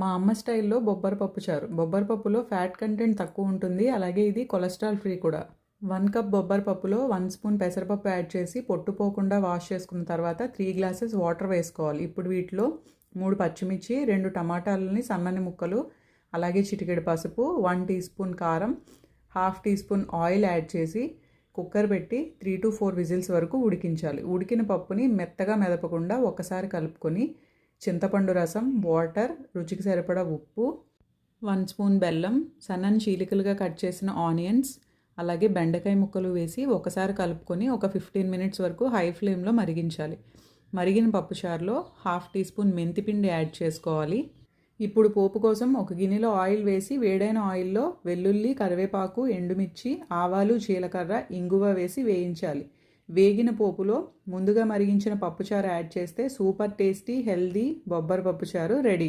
మా అమ్మ స్టైల్లో బొబ్బర పప్పు చారు. బొబ్బరి పప్పులో ఫ్యాట్ కంటెంట్ తక్కువ ఉంటుంది. అలాగే ఇది కొలెస్ట్రాల్ ఫ్రీ కూడా. వన్ కప్ బొబ్బరి పప్పులో వన్ స్పూన్ పెసరపప్పు యాడ్ చేసి పొట్టుపోకుండా వాష్ చేసుకున్న తర్వాత త్రీ గ్లాసెస్ వాటర్ వేసుకోవాలి. ఇప్పుడు వీటిలో మూడు పచ్చిమిర్చి రెండు టమాటాలని సన్నని ముక్కలు అలాగే చిటికెడు పసుపు వన్ టీ స్పూన్ కారం half teaspoon oil add చేసి కుక్కర్ పెట్టి త్రీ టు ఫోర్ విజిల్స్ వరకు ఉడికించాలి. ఉడికిన పప్పుని మెత్తగా మెదపకుండా ఒకసారి కలుపుకొని చింతపండు రసం వాటర్ రుచికి సరిపడా ఉప్పు వన్ స్పూన్ బెల్లం సన్నని చీలికలుగా కట్ చేసిన ఆనియన్స్ అలాగే బెండకాయ ముక్కలు వేసి ఒకసారి కలుపుకొని ఒక ఫిఫ్టీన్ మినిట్స్ వరకు హై ఫ్లేమ్లో మరిగించాలి. మరిగిన పప్పుచారులో హాఫ్ టీ స్పూన్ మెంతిపిండి యాడ్ చేసుకోవాలి. ఇప్పుడు పోపు కోసం ఒక గిన్నెలో ఆయిల్ వేసి వేడైన ఆయిల్లో వెల్లుల్లి కరివేపాకు ఎండుమిర్చి ఆవాలు జీలకర్ర ఇంగువ వేసి వేయించాలి. వేగిన పోపులో ముందుగా మరిగించిన పప్పుచారు యాడ్ చేస్తే సూపర్ టేస్టీ హెల్దీ బొబ్బర పప్పుచారు రెడీ.